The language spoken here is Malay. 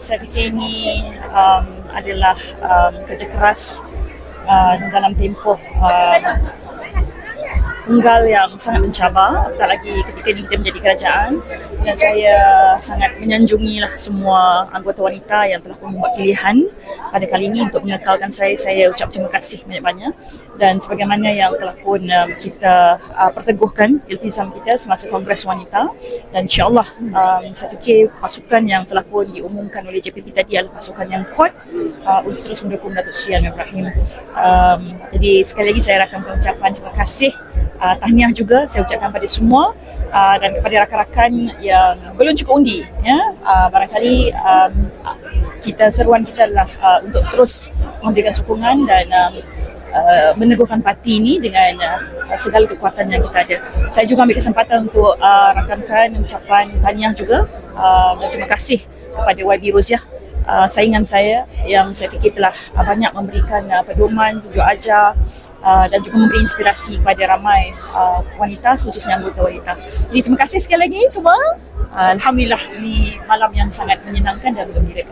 saya fikir ini um, adalah um, kerja keras uh, dalam tempoh uh, tunggal yang sangat mencabar. Apatah lagi ketika ini kita menjadi kerajaan. Dan saya sangat menyanjungi lah semua anggota wanita yang telah membuat pilihan pada kali ini untuk mengekalkan saya. Saya ucap terima kasih banyak-banyak. Dan sebagaimana yang telah pun um, kita uh, perteguhkan iltizam kita semasa Kongres Wanita. Dan insyaAllah um, saya fikir pasukan yang telah pun diumumkan oleh JPP tadi adalah pasukan yang kuat uh, untuk terus mendukung Datuk Seri Anwar Ibrahim. Um, jadi sekali lagi saya rakamkan ucapan terima kasih uh, tahniah juga saya ucapkan pada semua uh, dan kepada rakan-rakan yang belum cukup undi ya uh, barangkali um, kita seruan kita adalah uh, untuk terus memberikan sokongan dan um, uh, meneguhkan parti ini dengan uh, segala kekuatan yang kita ada. Saya juga ambil kesempatan untuk uh, rakamkan ucapan tahniah juga uh, dan terima kasih kepada YB Roziah uh, saingan saya yang saya fikir telah uh, banyak memberikan uh, pedoman, tunjuk ajar uh, dan juga memberi inspirasi kepada ramai uh, wanita khususnya anggota wanita. Jadi terima kasih sekali lagi semua. Uh, Alhamdulillah ini malam yang sangat menyenangkan dan gembira.